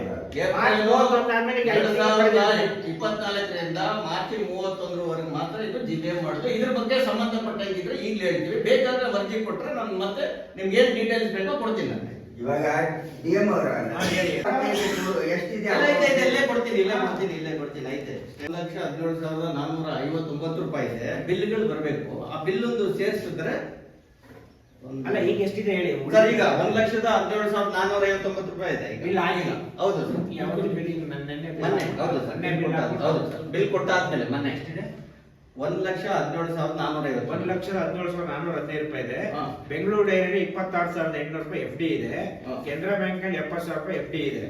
ಮಾರ್ಚ್ ಮೂವತ್ತೊಂದು ಆದ್ಮೇಲೆ ಎರಡು ಸಾವಿರದ. ಇಪ್ಪತ್ನಾಲ್ಕರಿಂದ ಮಾರ್ಚ್ ಮೂವತ್ತೊಂದರವರೆಗೆ ಮಾತ್ರ ಇದು ಜಿ ಪೇ ಮಾಡೋದು ಇದ್ರ ಬಗ್ಗೆ ಸಂಬಂಧಪಟ್ಟಂಗಿದ್ರೆ ಈಗಲೇ ಹೇಳ್ತೀವಿ. ಬೇಕಾದ್ರೆ ವರದಿ ಕೊಟ್ರೆ ನಾನು ಮತ್ತೆ ನಿಮ್ಗೆ ಏನ್ ಡೀಟೇಲ್ಸ್ ಬೇಕೋ ಕೊಡ್ತೀನಿ ನಾನು. ಇವಾಗ ಡಿ ಎಂ ಅವರ. ಎಷ್ಟಿದೆ ಇಲ್ಲೇ ಕೊಡ್ತೀನಿ ಇಲ್ಲೇ ಮಾಡ್ತೀನಿ ಇಲ್ಲೇ ಕೊಡ್ತೀನಿ ಐತೆ. ಲಕ್ಷ ಹದಿನೇಳು ಸಾವಿರದ ನಾನ್ನೂರ ಐವತ್ತೊಂಬತ್ತು ರೂಪಾಯಿ ಇದೆ. ಬಿಲ್ಗಳು ಬರಬೇಕು. ಆ ಬಿಲ್ಲೊಂದು ಸೇರಿಸಿದ್ರೆ ಒಂದು- ಅಲ್ಲ ಈಗ ಎಷ್ಟಿದೆ ಹೇಳಿ ಸರ್ ಈಗ ಒಂದ್ ಲಕ್ಷದ ಹದಿನೇಳು ಸಾವಿರದ ನಾನೂರ ಐವತ್ತೊಂಬತ್ತು ರೂಪಾಯಿ ಇದೆ ಈಗ. ಬಿಲ್ ಆಗಿಲ್ಲ. ಹೌದು ಸರ್. ಯಾವುದು ಬಿಲ್ ನನ್ನ ನೆನ್ನೆ ಬಿಲ್ ಮೊನ್ನೆ ಹೌದು ಸರ್. ಮೊನ್ನೆ ಬಿಲ್. ಹೌದು ಸರ್. ಬಿಲ್ ಕೊಟ್ಟಾದ್ಮೇಲೆ ಮೊನ್ನೆ ಎಷ್ಟಿದೆ? ಒಂದ್ ಲಕ್ಷ ಹದಿನೇಳು ಸಾವಿರದ ಐವತ್ತು. ಒಂದ್ ಲಕ್ಷದ ಹದಿನೇಳು ಸಾವಿರದ ನಾನೂರ ಹದಿನೈದು ರೂಪಾಯಿ ಇದೆ. ಹಾ. ಬೆಂಗಳೂರು ಡೈರಿ ಇಪ್ಪತ್ತಾರು ಸಾವಿರದ ಎಂಟುನೂರು ರೂಪಾಯಿ ಎಫ್ ಡಿ ಇದೆ. ಹಾ. ಕೆನರಾ ಬ್ಯಾಂಕ್ನಲ್ಲಿ ಎಪ್ಪತ್ತು ಸಾವಿರ ರೂಪಾಯಿ ಎಫ್ ಡಿ ಇದೆ.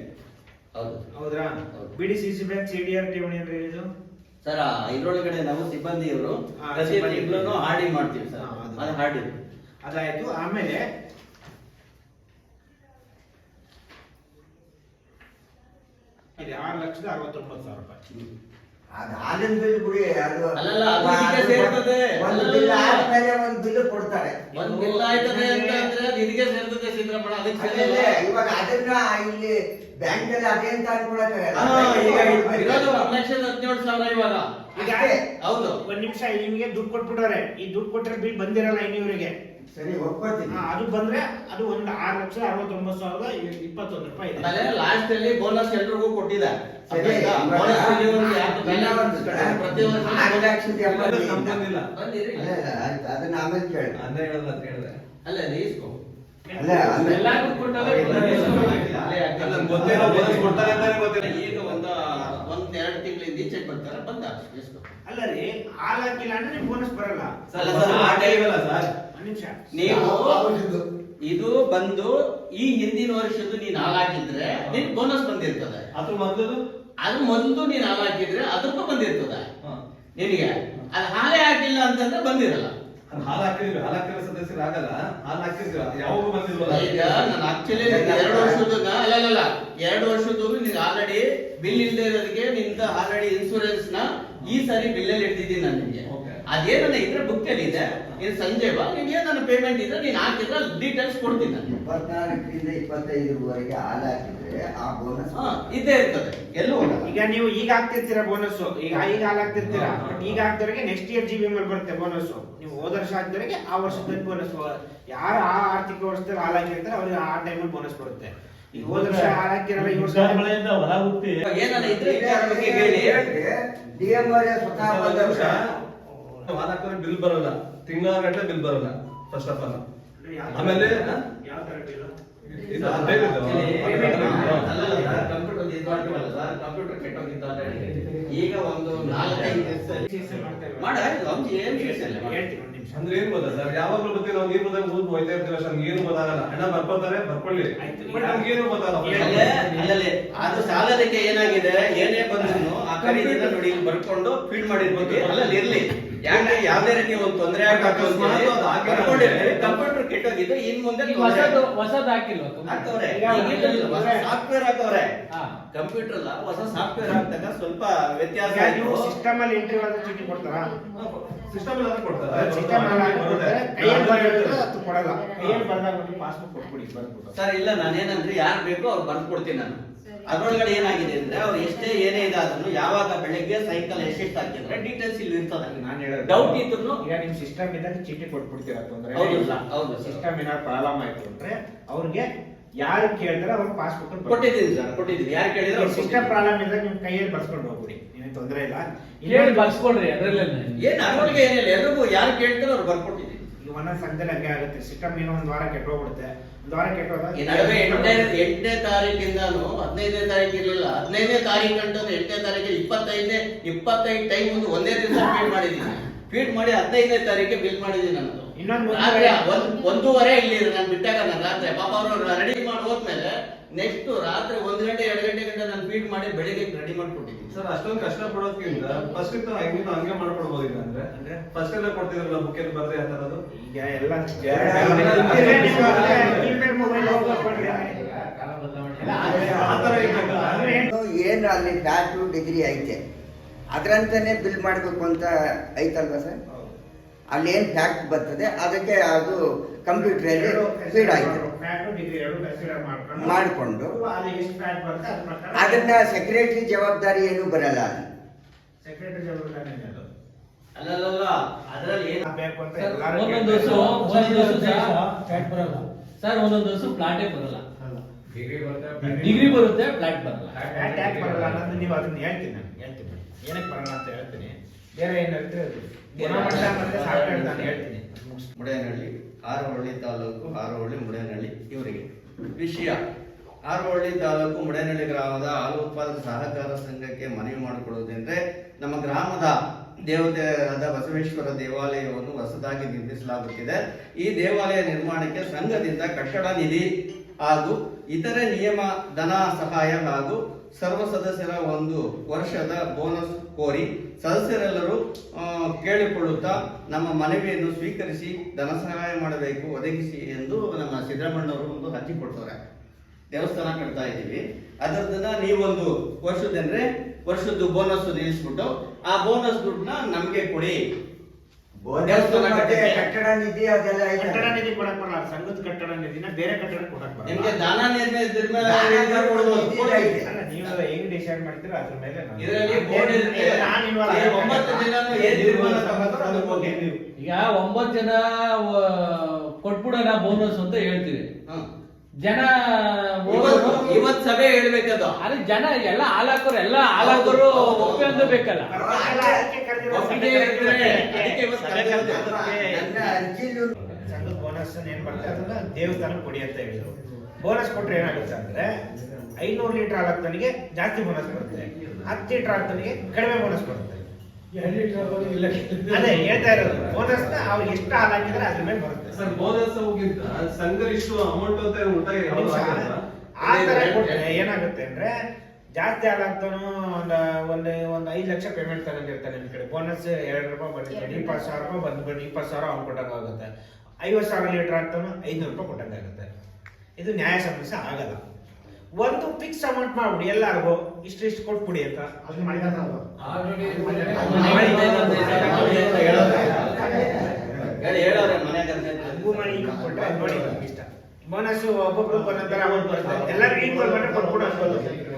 ಹೌದು ಹೌದ್ರಾ? ಹೌದು. ಬಿಡಿ C C bank C D R ಠೇವಣಿ ಅಂದ್ರೆ ಇದು? ಸರ್ ಆ ಇದ್ರೊಳಗಡೆ ನಾವು ಸಿಬ್ಬಂದಿಯವರು ಹಾ, ಪ್ರತಿ ಸಿಬ್ಬಂದಿ. ತಿಂಗಳು ಮಾಡ್ತೀವಿ ಸರ್. ಹಾ, ಅದು. ಅದು ಹಾಡಿ ಅದಾಯ್ತು ಆಮೇಲೆ ಇದೆ ಆರು ಲಕ್ಷದ ಅರವತ್ತೊಂಬತ್ತು ಸಾವಿರ ರೂಪಾಯಿ ಅದು ಹಾಲಿನ ಬಿಲ್ ಬಿಡಿ ಅದು ಅಲ್ಲಲ್ಲ, ಅದು ಇದಕ್ಕೆ ಸೇರ್ತದೆ. ಒಂದು ಬಿಲ್ ಅಲ್ಲಲ್ಲ. ಆದ್ಮೇಲೆ ಒಂದು ಬಿಲ್ ಕೊಡ್ತಾರೆ ಒಂದ್ ಬಿಲ್ ಆಯ್ತದೆ ಅಂತ ಅಂದ್ರೆ ಸೇರ್ತದೆ ಸಿದ್ದರಾಮಣ್ಣ ಅದಕ್ಕೆ. ಇವಾಗ ಅದನ್ನ ಇಲ್ಲಿ ಬ್ಯಾಂಕ್ ಅಲ್ಲಿ ಅದೇ ಅಂತ ಅನ್ಕೊಳಕ್ಕಾಗಲ್ಲ. ಹಾ, ಈಗ ಇರೋದು ಒಂದ್ ಲಕ್ಷದ ಹದಿನೇಳು ಸಾವಿರ ಇವಾಗ ಈಗ ಅಷ್ಟೇ. ಹೌದು ಒಂದ್ ನಿಮಿಷ ನಿಮ್ಗೆ ದುಡ್ಡು ಕೊಟ್ಬಿಡೋರೆ ಈ ದುಡ್ಡು ಕೊಟ್ಟರೆ ಬಿಲ್ ಬಂದಿರಲ್ಲ ಇನ್ನಿವರಿಗೆ ಸರಿ ಒಪ್ಕೋತೀನಿ ಅದು ಬಂದ್ರೆ ಅದು ಒಂದು ಆರು ಲಕ್ಷ ಅರವತ್ತೊಂಬತ್ತು ಸಾವಿರದ ಇಪ್ಪತ್ತೊಂದು ರೂಪಾಯಿ ಇದೆ. ಆಮೇಲೆ ಲಾಸ್ಟ್ ಅಲ್ಲಿ ಬೋನಸ್ ಎಲ್ರಿಗೂ ಕೊಟ್ಟಿದ್ದಾರೆ ಸರಿ, ಇವಾಗ ಇನ್ನ ಒಂದು. ಪ್ರತಿ ವರ್ಷ ಆರು ಇಲ್ಲ. ಬಂದಿರಿ. ಅಲ್ಲ, ಅಲ್ಲ, ಆಯ್ತು, ಅದನ್ನ ಆಮೇಲೆ ಕೇಳಿ ಹೇಳಲ್ಲ ಅಂತ ಅಲ್ಲ ರೀ ಇಸ್ಕೊ. ಅಲ್ಲ, ಆಮೇಲೆ- ಎಲ್ಲಾರ್ಗೂ ಕೊಟ್ಟಾಗ ಅಲ್ಲೇ ಅಲ್ಲ, ಗೊತ್ತಿಲ್ಲ, ಬೋನಸ್ ಕೊಡ್ತಾರೆ ಅಂತಾನೆ ಗೊತ್ತಿಲ್ಲ. ಈಗ ಒಂದ ಒಂದ್ ಎರಡು ತಿಂಗಳಿಂದ ಈಚೆ ಬರ್ತಾರೆ ಬಂದ ಇಸ್ಕೊ. ಅಲ್ಲ ರೀ ಹಾಲ್ ಹಾಕಿಲ್ಲ ಅಂದ್ರೆ ನಿಮ್ಗೆ ಬೋನಸ್ ಬರಲ್ಲ. ಸರ್, ಸರ್, ಆ ಅಲ್ಲ ಸರ್. ನೀವು ಇದು ಬಂದು ಈ ಹಿಂದಿನ ವರ್ಷದ್ದು ನೀನ್ ಹಾಲ್ ಹಾಕಿದ್ರೆ ನಿನ್ ಬೋನಸ್ ಬಂದಿರ್ತದೆ. ಅದ್ರ ಮೊದಲು ಅದು ಮೊದಲು ನೀನ್ ಹಾಲ್ ಹಾಕಿದ್ರೆ ಅದಕ್ಕೂ ಬಂದಿರ್ತದ ನಿನಗೆ? ಅದು ಹಾಲೇ ಹಾಕಿಲ್ಲ ಅಂತಂದ್ರೆ ಬಂದಿರಲ್ಲ. ಹಾಲು ಹಾಕಿದ್ರು ಹಾಲು ಹಾಕಿರೋ ಸದಸ್ಯರು ಆಗಲ್ಲ. ಹಾಲು ಹಾಕಿದ್ರು ಯಾವಾಗ ಬಂದಿಲ್ವಲ್ಲ? ಈಗ ನಾನು ಆಕ್ಚುಲಿ ಎರಡು ವರ್ಷದ ಅಲ್ಲ ಅಲ್ಲ, ಎರಡು ವರ್ಷದ್ದು ನೀನು ಆಲ್ರೆಡಿ ಬಿಲ್ ಇಲ್ಲದೆ ಇರೋದಕ್ಕೆ ನಿಂದ ಆಲ್ರೆಡಿ ಇನ್ಸೂರೆನ್ಸ್ನ ಈ ಸಾರಿ ಬಿಲ್ ಅಲ್ಲಿ ಇಟ್ಟಿದ್ದೀನಿ ನಾನು ನಿಮಗೆ ಅದೇನನ್ನ ಇದ್ರೆ ಬುಕ್ ಅಲ್ಲಿ ಇದೆ. ಇದು ಸಂಜೆ ಬಾ ನಿಮ್ಗೆ ಏನಾದ್ರು ಪೇಮೆಂಟ್ ಇದ್ರೆ ನೀನು ಹಾಕಿದ್ರೆ ಡೀಟೇಲ್ಸ್ ಕೊಡ್ತೀನಿ. ನಾನು ಇಪ್ಪತ್ನಾಲ್ಕರಿಂದ ಇಪ್ಪತ್ತೈದರವರೆಗೆ ಹಾಲು ಹಾಕಿದ್ರೆ ಆ ಬೋನಸ್ ಇದೇ ಇರ್ತದೆ. ಎಲ್ಲೂ ಹೋಗಲ್ಲ. ಈಗ ನೀವು ಈಗ ಹಾಕ್ತಿರ್ತೀರಾ ಬೋನಸ್ ಈಗ ಈಗ ಹಾಲ್ ಹಾಕ್ತಿರ್ತೀರಾ? ಬಟ್ ಈಗ ಹಾಕ್ದವ್ರಿಗೆ ನೆಕ್ಸ್ಟ್ ಇಯರ್ ಜಿ ಬಿ ಮೇಲೆ ಬರುತ್ತೆ ಬೋನಸ್ ನೀವು ಹೋದ ವರ್ಷ ಹಾಕ್ದವ್ರಿಗೆ ಆ ವರ್ಷದ ಬೋನಸ್ ಯಾರು ಆ ಆರ್ಥಿಕ ವರ್ಷದಲ್ಲಿ ಹಾಲ್ ಹಾಕಿರ್ತಾರೆ ಅವ್ರಿಗೆ ಆ ಟೈಮಲ್ಲಿ ಬೋನಸ್ ಬರುತ್ತೆ. ಈಗ ಹೋದ ವರ್ಷ ಹಾಲ್ ಹಾಕಿರಲ್ಲ ಈ ವರ್ಷ ಮಳೆಯಿಂದ ಹೊಲ ಹುಟ್ಟಿ. ಏನಾರ ಇದ್ರೆ ಡಿ ಎಂ ಅವರೇ ಸ್ವತಃ ಹಾಲು ಹಾಕಿದ್ರೆ ಬಿಲ್ ಬರಲ್ಲ ತಿಂಗಳ ಗಂಟೆ ಬಿಲ್ ಬರಲ್ಲ ಫಸ್ಟ್ ಆಫ್ ಆಲ್ ಆಮೇಲೆ. ಈಗ ಒಂದು ನಾಲ್ಕೈದು ದಿವಸ ಅಂದ್ರೆ ಏನ್ ಗೊತ್ತಾ ಸರ್? ಯಾವಾಗ್ಲೂ ಗೊತ್ತಿ ನಾವು ನೀರ್ ಬಂದಾಗ ಊರ್ ಹೋಯ್ತಾ ಇರ್ತೀವಿ ನಮ್ಗೆ ಏನು ಗೊತ್ತಾಗಲ್ಲ. ಹಣ ಬರ್ಕೋತಾರೆ ಬರ್ಕೊಳ್ಳಿ. ನಮ್ಗೇನು ಬಟ್ ನಮ್ಗೆ ಏನು ಗೊತ್ತಾಗಲ್ಲ. ಅದು ಸಾಲದಕ್ಕೆ ಏನಾಗಿದೆ? ಏನೇ ಬಂದ್ರು ಆ ಕಡೆಯಿಂದ ನೋಡಿ ಬರ್ಕೊಂಡು ಫೀಡ್ ಮಾಡಿರ್ಬೋದು ಅಲ್ಲಲ್ಲಿ ಇರ್ಲಿ. ಯಾಕೆ? ಯಾವ್ದೇ ರೀತಿ ಒಂದು ತೊಂದರೆ. ಕಂಪ್ಯೂಟರ್ ಕೆಟ್ಟೋಗಿದ್ದು ಇನ್ ಮುಂದೆ ಹೊಸದ್ ಹಾಕಿಲ್ವಾ ಹಾಕವ್ರೆ ಸಾಫ್ಟ್ವೇರ್ ಹಾಕವ್ರೆ ಹಾ. ಕಂಪ್ಯೂಟರ್ ಅಲ್ಲ ಹೊಸ ಸಾಫ್ಟ್ವೇರ್ ಹಾಕ್ದಾಗ ಸ್ವಲ್ಪ ವ್ಯತ್ಯಾಸ ಸಿಸ್ಟಮ್ ಅಲ್ಲಿ ಎಂಟ್ರಿ ಚೀಟಿ ಕೊಡ್ತಾರಾ? ಸಿಸ್ಟಮ್ ಎಲ್ಲ ಕೊಡ್ತಾರೆ ಸಿಸ್ಟಮ್ ಅಲ್ಲಿ ಹಾಕಿ ಕೊಡ್ತಾರೆ. ಕೈಯಲ್ಲಿ ಅದು ಕೊಡಲ್ಲ. ಕೈಯಲ್ಲಿ ಬರೆದಾಗ ಒಂದು ಪಾಸ್ಬುಕ್ ಕೊಟ್ಬಿಡಿ ಸರ್ ಇಲ್ಲ ನಾನೇನಂದ್ರೆ ಯಾರು ಬೇಕೋ ಅವ್ರು ಬಂದು ಕೊಡ್ತೀನಿ ನಾನು. ಅದ್ರೊಳಗಡೆ ಏನಾಗಿದೆ ಅಂದ್ರೆ ಅವ್ರು ಎಷ್ಟೇ ಏನೇ ಇದಾದ್ರು ಯಾವಾಗ ಬೆಳಿಗ್ಗೆ ಸೈಕಲ್ ಎಷ್ಟೆಷ್ಟು ಹಾಕಿದ್ರೆ ಡೀಟೇಲ್ಸ್ ಇಲ್ಲಿ ಇರ್ತದೆ. ನಾನು ಹೇಳೋದು. ಡೌಟ್ ಇದ್ರು ಈಗ ನಿಮ್ ಸಿಸ್ಟಮ್ ಇದ್ದಾಗ ಚೀಟಿ ಕೊಟ್ಬಿಡ್ತೀರ ತೊಂದರೆ ಹೌದು ಸರ್, ಹೌದು ಸಿಸ್ಟಮ್ ಏನಾದ್ರು ಪ್ರಾಬ್ಲಮ್ ಆಯ್ತು ಅಂದ್ರೆ ಅವ್ರಿಗೆ ಯಾರು ಕೇಳಿದ್ರೆ ಅವ್ರು ಪಾಸ್ಬುಕ್ ಕೊಟ್ಟಿದ್ದೀನಿ ಸರ್ ಕೊಟ್ಟಿದ್ದೀನಿ ಯಾರು ಕೇಳಿದ್ರೆ ಸಿಸ್ಟಮ್ ಪ್ರಾಬ್ಲಮ್ ಇದ್ದಾಗ ನಿಮ್ ಕೈಯಲ್ಲಿ ಬರ್ಸ್ಕೊಂಡು ಹೋಗ್ಬಿಡಿ. ತೊಂದರೆ ಇಲ್ಲ. ಹೇಳಿ ಇನ್ನೊಂದು- ಬರ್ಸ್ಕೊಡ್ರಿ ಅದ್ರಲ್ಲೇನೆ. ಏನ್ ಅದ್ರೊಳಗೆ ಏನಿಲ್ಲ ಎಲ್ರಿಗೂ ಯಾರು ಕೇಳ್ತಾರೋ ಅವ್ರು ಬರ್ಕೊಟ್ಟಿದ್ದೀನಿ ಈಗ ಒಂದೊಂದು ಸಂಘದಲ್ಲಿ ಹಂಗೆ ಆಗುತ್ತೆ ಸಿಸ್ಟಮ್ ಏನೋ ಒಂದು ವಾರ ಕೆಟ್ಟೋಗ್ಬಿಡುತ್ತೆ. ಒಂದು ವಾರ ಕೆಟ್ಟೋದಾಗ ಈ ನಡುವೆ ಎಂಟನೇ ಎಂಟನೇ ತಾರೀಕಿಂದಾನು ಹದಿನೈದನೇ ತಾರೀಕು ಇರ್ಲಿಲ್ಲ. ಹದಿನೈದನೇ ತಾರೀಕು ಗಂಟು ಎಂಟನೇ ತಾರೀಕು ಇಪ್ಪತ್ತೈದನೇ ಇಪ್ಪತ್ತೈದು ಟೈಮ್ ಒಂದು ಒಂದೇ ದಿನ ಫೀಡ್ ಮಾಡಿದ್ದೀನಿ ಫೀಡ್ ಮಾಡಿ ಹದಿನೈದನೇ ತಾರೀಕಿಗೆ ಬಿಲ್ ಮಾಡಿದ್ದೀನಿ ನಾನು. ಇನ್ನೊಂದು ರಾತ್ರಿ ಒಂದ್ ಒಂದೂವರೆ ಇಲ್ಲಿ ನಾನು ಬಿಟ್ಟಾಗ ನಾನು ರಾತ್ರಿ. ಪಾಪ ಅವರು ರೆಡಿ ಮಾಡಿ ಹೋದ್ಮೇಲೆ ನೆಕ್ಸ್ಟ್ ರಾತ್ರಿ ಒಂದ್ ಗಂಟೆ ಎರಡು ಗಂಟೆ ಗಂಟೆ ನಾನು ಫೀಡ್ ಮಾಡಿ ಬೆಳಿಗ್ಗೆ ರೆಡಿ ಮಾಡ್ಕೊಟ್ಟಿದ್ದೀನಿ. ಸರ್ ಅಷ್ಟೊಂದು ಕಷ್ಟ ಪಡೋದ್ಕಿಂತ ಫಸ್ಟ್ ಇತ್ತು ಹೆಂಗಿತ್ತು ಹಂಗೆ ಮಾಡ್ಕೊಡ್ಬೋದಿಲ್ಲ ಅಂದ್ರೆ ಅಂದ್ರೆ? ಫಸ್ಟ್ ಎಲ್ಲ ಕೊಡ್ತಿದ್ರಲ್ಲ ಬುಕ್ ಎಲ್ಲ ಬರ್ರಿ ಆ ತರದ್ದು ಈಗ ಎಲ್ಲ. ಏನು? ಅಲ್ಲಿ ಬ್ಯಾಚು ಡಿಗ್ರಿ ಐತೆ. ಅದ್ರಂತಾನೆ ಬಿಲ್ ಮಾಡಬೇಕು ಅಂತ ಐತಲ್ವಾ ಸರ್? ಅಲ್ಲಿ ಏನು ಫ್ಯಾಕ್ಟ್ ಬರ್ತದೆ ಅದಕ್ಕೆ ಅದು ಕಂಪ್ಯೂಟ್ರಲ್ಲಿ ಫೀಡ್ ಆಯ್ತು. ಮಾಡಿಕೊಂಡು. ಅಲ್ಲಿ ಅದನ್ನ ಸೆಕ್ರೆಟರಿ ಜವಾಬ್ದಾರಿ ಏನು ಬರಲ್ಲ ಅಲ್ಲಿ. ಸೆಕ್ರೆಟರಿ ಜವಾಬ್ದಾರಿ ಅದು. ಅಲ್ಲಲ್ಲ ಅದ್ರಲ್ಲಿ ಏನು ಬೇಕು ಅಂತ ಒಂದೊಂದು ವರ್ಷ ಕೇಳ್ತಾರೆ. ಒಂದೊಂದು ವರ್ಷ ಸರ್ ಒಂದೊಂದು ವರ್ಷ ಪ್ಲಾಟೇ ಬರಲ್ಲ. ಡಿಗ್ರಿ ಬರುತ್ತೆ ಫ್ಲಾಟ್ ಬರಲ್ಲ. ಫ್ಯಾಟ್ ಯಾಕೆ ಬರಲ್ಲ? ಅನ್ನೋದು ನೀವು ಅದನ್ನ ಹೇಳ್ತೀನಿ ನಾನು. ಹೇಳ್ತೀನಿ. ಏನಕ್ಕೆ ಬರಲ್ಲ ಅಂತ ಹೇಳ್ತೀನಿ. ಬೇರೆ ಏನಂತ ಹೇಳ್ತೀರಿ ಗುಣಮಟ್ಟ ಮತ್ತೆ ಸಾಫ್ಟ್ವೇರ್ ನಾನು ಹೇಳ್ತೀನಿ. ಮುಡೇನಹಳ್ಳಿ ಹಾರೋಹಳ್ಳಿ ತಾಲೂಕು ಹಾರೋಹಳ್ಳಿ ಮುಡೇನಹಳ್ಳಿ ಇವರಿಗೆ. ವಿಷಯ ಹಾರೋಹಳ್ಳಿ ತಾಲೂಕು ಮುಡೇನಹಳ್ಳಿ ಗ್ರಾಮದ ಹಾಲು ಉತ್ಪಾದಕ ಸಹಕಾರ ಸಂಘಕ್ಕೆ ಮನವಿ ಮಾಡಿಕೊಡುವುದೆಂದ್ರೆ ನಮ್ಮ ಗ್ರಾಮದ ದೇವತೆಯಾದ ಬಸವೇಶ್ವರ ದೇವಾಲಯವನ್ನು ಹೊಸದಾಗಿ ನಿರ್ಮಿಸಲಾಗುತ್ತಿದೆ. ಈ ದೇವಾಲಯ ನಿರ್ಮಾಣಕ್ಕೆ ಸಂಘದಿಂದ ಕಟ್ಟಡ ನಿಧಿ ಹಾಗೂ ಇತರೆ ನಿಯಮ ಧನ ಸಹಾಯ ಹಾಗೂ ಸರ್ವ ಸದಸ್ಯರ ಒಂದು ವರ್ಷದ ಬೋನಸ್ ಕೋರಿ ಸದಸ್ಯರೆಲ್ಲರೂ ಕೇಳಿಕೊಳ್ಳುತ್ತಾ ನಮ್ಮ ಮನವಿಯನ್ನು ಸ್ವೀಕರಿಸಿ ಧನ ಸಹಾಯ ಮಾಡಬೇಕು, ಒದಗಿಸಿ ಎಂದು ನಮ್ಮ ಸಿದ್ದರಾಮಣ್ಣವರು ಒಂದು ಅರ್ಜಿ ಕೊಡ್ತಾರೆ ದೇವಸ್ಥಾನ ಕಟ್ತಾ ಇದ್ದೀವಿ. ಅದರದನ್ನ ನೀವೊಂದು ವರ್ಷದಂದ್ರೆ ವರ್ಷದ್ದು ಬೋನಸ್ ನಿಲ್ಲಿಸ್ಬಿಟ್ಟು ಆ ಬೋನಸ್ ದುಡ್ಡನ್ನ ನಮಗೆ ಕೊಡಿ. ಕಟ್ಟಡ ನಿಧಿ ಅದೆಲ್ಲ ಕಟ್ಟಡ ಐತೆ ನಿಧಿ ಕೊಡಕ್ ಬರಲ್ಲ ಸಂಘದ ಕಟ್ಟಡ ನಿಧಿನ ಬೇರೆ ಕಟ್ಟಡ ಕೊಡಕ್ ಬರಲ್ಲ. ದಾನ ನೀವು ಹೆಂಗ್ ಡಿಸೈಡ್ ಮಾಡ್ತೀರಾ? ಅದ್ರ ಮೇಲೆ ಈಗ ಒಂಬತ್ತು ಜನ ಕೊಟ್ಬಿಡೋಣ ಬೋನಸ್ ಅಂತ ಹೇಳ್ತೀವಿ. ಜನ ಇವತ್ತು ಇವತ್ ಸಭೆ ಹೇಳ್ಬೇಕದು. ಅದೇ ಜನ ಎಲ್ಲ ಹಾಲಾಕೋರು ಎಲ್ಲ ಹಾಲಾಕೋರು ಒಪ್ಪಂದ ಬೇಕಲ್ಲ. ಸಂಘದ ಬೋನಸ್ ಏನ್ ಮಾಡ್ತಾರೆ ಅದನ್ನ ದೇವಸ್ಥಾನ ಕೊಡಿ ಅಂತ ಹೇಳಿದ್ರು. ಬೋನಸ್ ಕೊಟ್ರೆ ಏನಾಗುತ್ತೆ ಅಂದ್ರೆ ಐನೂರು ಲೀಟರ್ ಹಾಲಾಗ್ತಾನಿಗೆ ಜಾಸ್ತಿ ಬೋನಸ್ ಬರುತ್ತೆ. ಹತ್ತು ಲೀಟರ್ ಆಗ್ತಾನಿಗೆ ಕಡಿಮೆ ಬೋನಸ್ ಬರುತ್ತೆ. ಅದೇ ಹೇಳ್ತಾ ಇರೋದು ಬೋನಸ್ ಅವ್ರಿಗೆ ಎಷ್ಟು ಅದ್ರ ಮೇಲೆ ಬರುತ್ತೆ. ಸರ್ ಬೋನಸ್ ಹೋಗಿಂತ ಸಂಘ ಇಷ್ಟು ಅಮೌಂಟ್ ಅಂತ. ಆ ತರ ಏನಾಗುತ್ತೆ ಅಂದ್ರೆ ಜಾಸ್ತಿ ಹಾಲಾಗ್ತಾನು ಒಂದು ಒಂದು ಒಂದು ಐದು ಲಕ್ಷ ಪೇಮೆಂಟ್ ತಗೊಂಡಿರ್ತಾನೆ ನಿಮ್ ಕಡೆ. ಬೋನಸ್ ಎರಡು ರೂಪಾಯಿ ಬಂದಿರ್ತಾನೆ ಇಪ್ಪತ್ತು ಸಾವಿರ ರೂಪಾಯಿ ಬಂದ್ಬಿಟ್ಟು ಬಂದು ಇಪ್ಪತ್ತು ಸಾವಿರ ಅವ್ನು ಕೊಟ್ಟಂಗಾಗುತ್ತೆ ಐವತ್ತು ಸಾವಿರ ಲೀಟರ್ ಆಗ್ತಾನು ಐದುನೂರು ರೂಪಾಯಿ ಕೊಟ್ಟಂಗಾಗುತ್ತೆ ಇದು ನ್ಯಾಯ ಸಮಸ್ಯೆ ಆಗಲ್ಲ. ಒಂದು ಫಿಕ್ಸ್ ಅಮೌಂಟ್ ಮಾಡ್ಬಿಡಿ ಎಲ್ಲರಿಗೂ ಇಷ್ಟು ಇಷ್ಟು ಕೊಟ್ಬಿಡಿ ಅಂತ. ಬೋನಸ್ ಒಬ್ಬೊಬ್ರು ಒಂದೊಂದರ ಅಮೌಂಟ್ ಬರುತ್ತೆ. ಎಲ್ಲರಿಗೂ ಈಕ್ವಲ್ ಮಾಡಿ ಕೊಟ್ಬಿಡು ಅನ್ಬೋದು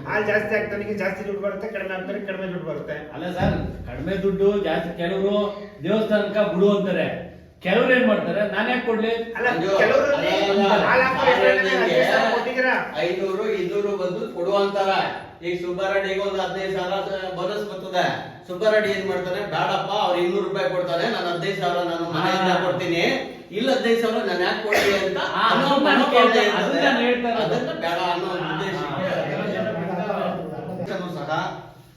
ಹಾಲು ಜಾಸ್ತಿ ಆಗ್ತಾನಿಗೆ ಜಾಸ್ತಿ ದುಡ್ಡು ಬರುತ್ತೆ ಕಡಿಮೆ ಆಗ್ತಾನೆ ಕಡಿಮೆ ದುಡ್ಡು ಬರುತ್ತೆ. ಅಲ್ಲ ಸರ್ ಕಡಿಮೆ ದುಡ್ಡು ಜಾಸ್ತಿ ಕೆಲವರು ದೇವಸ್ಥಾನಕ್ಕೆ ಬಿಡು ಅಂತಾರೆ. ಕೆಲವ್ರು ಏನ್ ಮಾಡ್ತಾರೆ ನಾನ್ ಯಾಕೆ ಕೊಡ್ಲಿ? ಅಲ್ಲ ಕೆಲವರು ಐನೂರು ಇನ್ನೂರು ಬಂದು ಕೊಡುವಂತಾರ ಈಗ ಸುಬ್ಬಾರೆಡ್ಡಿಗೆ ಒಂದು ಹದಿನೈದು ಸಾವಿರ ಬೋನಸ್ ಬರ್ತದೆ. ಸುಬ್ಬಾರೆಡ್ಡಿ ಏನ್ ಮಾಡ್ತಾರೆ ಬೇಡಪ್ಪ ಅವ್ರು ಇನ್ನೂರು ರೂಪಾಯಿ ಕೊಡ್ತಾರೆ ನಾನು ಹದಿನೈದು ಸಾವಿರ ನಾನು ಮನೆಯಿಂದ ಕೊಡ್ತೀನಿ. ಇಲ್ಲ ಹದಿನೈದು ಸಾವಿರ ನಾನು ಯಾಕೆ ಕೊಡ್ತೀನಿ ಅಂತ ಅದನ್ನ ಬೇಡ ಅನ್ನೋ ಕೇಳ್ತಾ- ಇರ್ತದೆ. ಅದನ್ನ ನಾನು ಹೇಳ್ತಾ ಇರೋದು. ಅದನ್ನ ಬೇಡ ಅನ್ನೋ ಉದ್ದೇಶಕ್ಕೆ ಇದನ್ನು ಸಹ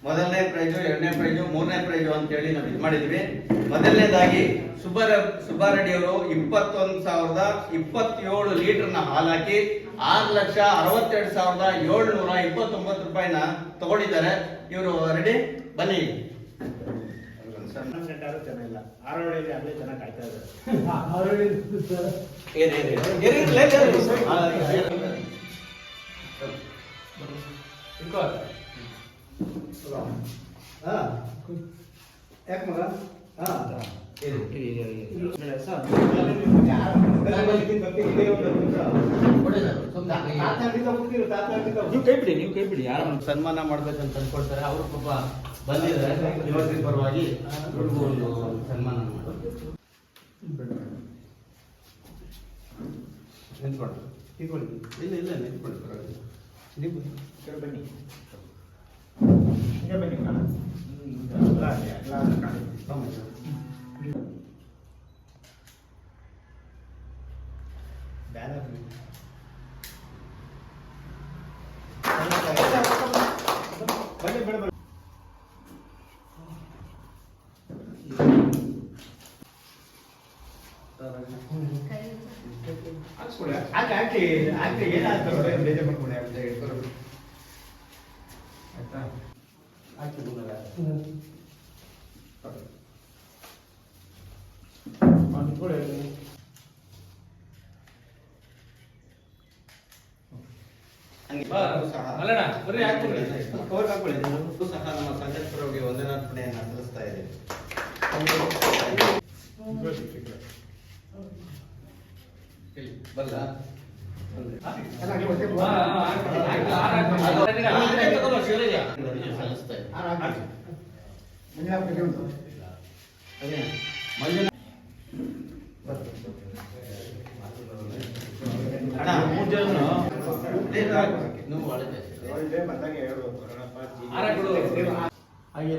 ಮೊದಲನೇ ಪ್ರೈಜು ಎರಡನೇ ಪ್ರೈಜು ಮೂರನೇ ಪ್ರೈಜು ಅಂತ ಹೇಳಿ ನಾವು ಇದು ಮಾಡಿದ್ವಿ. ಮೊದಲನೇದಾಗಿ ಸುಬ್ಬರ ಸುಬ್ಬಾರೆಡ್ಡಿ ಅವರು ಇಪ್ಪತ್ತೊಂದು ಸಾವಿರದ ಇಪ್ಪತ್ತೇಳು ಲೀಟರ್ನ ಹಾಲಾಕಿ ಹಾಕಿ ಆರು ಲಕ್ಷ ಅರವತ್ತೆರಡು ಸಾವಿರದ ಏಳ್ನೂರ ಇಪ್ಪತ್ತೊಂಬತ್ತು ರೂಪಾಯಿನ ತಗೊಂಡಿದ್ದಾರೆ. ಇವರು ರೆಡಿ ಬನ್ನಿ. ಚೆನ್ನಾಗಿ ಯಾಕೆ ಇಟ್ಕೋ. ನೀವು ಕೈ ಬಿಡಿ ನೀವು ಕೈ ಬಿಡಿ ಯಾರು ಸನ್ಮಾನ ಮಾಡ್ಬೇಕಂತ ಅನ್ಕೊಳ್ತಾರೆ. ಅವರು ಪಾಪ ಬಂದಿದ್ದಾರೆ. ಯುವಕರ ಪರವಾಗಿ ಒಂದು ಸನ್ಮಾನ ಮಾಡೋದು. ನಿಂತ್ಕೊಳ್ಳಿ ಇಲ್ಲ ಇಲ್ಲ ನಿಂತ್ಕೊಳ್ಳಿ ಪರವಾಗಿಲ್ಲ. ನೀವು นี่เป็นอย่างนั้นล่าเนี่ยล่าการต้อง ಹಂಗೆ ಸಹ. ಕವರ್ ಹಾಕೊಳ್ಳಿ ನಮ್ಮ ವಂದನಾರ್ಪಣೆಯನ್ನು. ಹಾ, ಹಾ, ಹಾಕ್ಬಿಡಿ. ಹಾಕ್ಲಿ, ಹಾರ್ ಹಾಕ್ಬಿಡಿ. ಅಲ್ಲೇ ತಗೊಂಬಾ, ಶಿವರಾಜ. ಸಲ್ಲಿಸ್ತಾ ಇದ್ದೀವಿ. ಹಾರ ಹಾಕಿ. ಮುಂದಿನ ಹಾಕ್ಬಿಡಿ ಒಂದು. ಅದೇ, ಮಂಜುನಾಥ್ ಅಣ್ಣ, ಮೂರ್ ಜನ ಅದೇ ಸಾಕು. ನೀವು ಒಳ್ಳೆ ಒಳ್ಳೆ ಬಂದಾಗ ಹೇಳ್ಬೇಕು. ರಣಪ್ಪ, ಜಿ. ಹಾರ ಕೊಡು. ಹಾಗೆ.